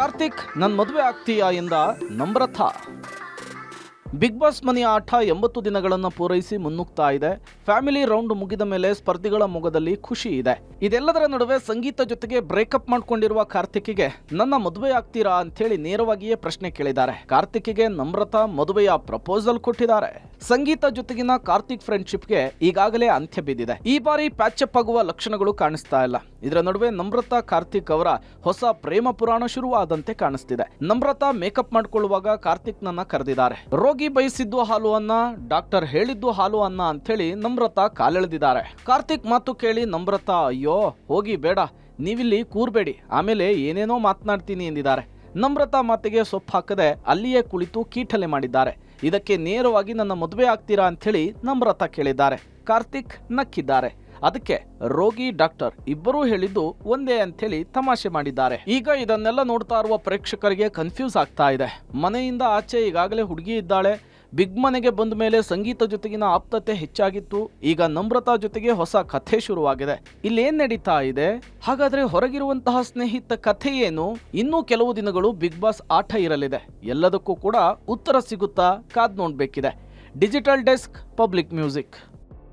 ಕಾರ್ತಿಕ್ ನನ್ನ ಮದುವೆ ಆಗ್ತೀಯಾ ಎಂದ ನಮ್ರತಾ ಬಿಗ್ ಬಾಸ್ ಮನೆಯ ಆಟ ಎಂಬತ್ತು ದಿನಗಳನ್ನು ಪೂರೈಸಿ ಮುನ್ನುಗ್ತಾ ಇದೆ. ಫ್ಯಾಮಿಲಿ ರೌಂಡ್ ಮುಗಿದ ಮೇಲೆ ಸ್ಪರ್ಧಿಗಳ ಮೊಗದಲ್ಲಿ ಖುಷಿ ಇದೆ. ಇದೆಲ್ಲದರ ನಡುವೆ ಸಂಗೀತ ಜೊತೆಗೆ ಬ್ರೇಕಪ್ ಮಾಡಿಕೊಂಡಿರುವ ಕಾರ್ತಿಕ್ಗೆ, ನನ್ನ ಮದುವೆ ಆಗ್ತೀರಾ? ಅಂತೇಳಿ ನೇರವಾಗಿಯೇ ಪ್ರಶ್ನೆ ಕೇಳಿದ್ದಾರೆ. ಕಾರ್ತಿಕ್ಗೆ ನಮ್ರತಾ ಮದುವೆಯ ಪ್ರಪೋಸಲ್ ಕೊಟ್ಟಿದ್ದಾರೆ. ಸಂಗೀತ ಜೊತೆಗಿನ ಕಾರ್ತಿಕ್ ಫ್ರೆಂಡ್ಶಿಪ್ಗೆ ಈಗಾಗಲೇ ಅಂತ್ಯ ಬಿದ್ದಿದೆ. ಈ ಬಾರಿ ಪ್ಯಾಚಪ್ ಆಗುವ ಲಕ್ಷಣಗಳು ಕಾಣಿಸ್ತಾ ಇಲ್ಲ. ಇದರ ನಡುವೆ ನಮ್ರತಾ ಕಾರ್ತಿಕ್ ಅವರ ಹೊಸ ಪ್ರೇಮ ಪುರಾಣ ಶುರುವಾದಂತೆ ಕಾಣಿಸ್ತಿದೆ. ನಮ್ರತಾ ಮೇಕಪ್ ಮಾಡ್ಕೊಳ್ಳುವಾಗ ಕಾರ್ತಿಕ್ ನನ್ನ ಕರೆದಿದ್ದಾರೆ. ರೋಗಿ ಬಯಸಿದ್ದು ಹಾಲು ಅನ್ನ ಡಾಕ್ಟರ್ ಹೇಳಿದ್ದು ಹಾಲು ಅನ್ನ ಅಂತೇಳಿ ನಮ್ರತಾ ಕಾಲೆಳೆದಿದ್ದಾರೆ. ಕಾರ್ತಿಕ್ ಮಾತು ಕೇಳಿ ನಮ್ರತಾ, ಅಯ್ಯೋ, ಹೋಗಿ ಬೇಡ, ನೀವಿಲ್ಲಿ ಕೂರ್ಬೇಡಿ, ಆಮೇಲೆ ಏನೇನೋ ಮಾತನಾಡ್ತೀನಿ ಎಂದಿದ್ದಾರೆ. ನಮ್ರತಾ ಮಾತಿಗೆ ಸೊಪ್ಪು ಹಾಕದೆ ಅಲ್ಲಿಯೇ ಕುಳಿತು ಕೀಟಲೆ ಮಾಡಿದ್ದಾರೆ. ಇದಕ್ಕೆ ನೇರವಾಗಿ ನನ್ನ ಮದುವೆ ಆಗ್ತೀರಾ ಅಂಥೇಳಿ ನಮ್ರತ ಕೇಳಿದ್ದಾರೆ. ಕಾರ್ತಿಕ್ ನಕ್ಕಿದ್ದಾರೆ. ಅದಕ್ಕೆ ರೋಗಿ ಡಾಕ್ಟರ್ ಇಬ್ಬರೂ ಹೇಳಿದ್ದು ಒಂದೇ ಅಂಥೇಳಿ ತಮಾಷೆ ಮಾಡಿದ್ದಾರೆ. ಈಗ ಇದನ್ನೆಲ್ಲ ನೋಡ್ತಾ ಇರುವ ಪ್ರೇಕ್ಷಕರಿಗೆ ಕನ್ಫ್ಯೂಸ್ ಆಗ್ತಾ ಇದೆ. ಮನೆಯಿಂದ ಆಚೆ ಈಗಾಗಲೇ ಹುಡುಗಿ ಇದ್ದಾಳೆ. ಬಿಗ್ ಮನೆಗೆ ಬಂದ ಮೇಲೆ ಸಂಗೀತ ಜೊತೆಗಿನ ಆಪ್ತತೆ ಹೆಚ್ಚಾಗಿತ್ತು. ಈಗ ನಮ್ರತಾ ಜೊತೆಗೆ ಹೊಸ ಕಥೆ ಶುರುವಾಗಿದೆ. ಇಲ್ಲೇನ್ ನಡೀತಾ ಇದೆ? ಹಾಗಾದ್ರೆ ಹೊರಗಿರುವಂತಹ ಸ್ನೇಹಿತ ಕಥೆ ಏನು? ಇನ್ನೂ ಕೆಲವು ದಿನಗಳು ಬಿಗ್ ಬಾಸ್ ಆಟ ಇರಲಿದೆ. ಎಲ್ಲದಕ್ಕೂ ಕೂಡ ಉತ್ತರ ಸಿಗುತ್ತಾ ಕಾದ್ ನೋಡ್ಬೇಕಿದೆ. Digital desk, public music.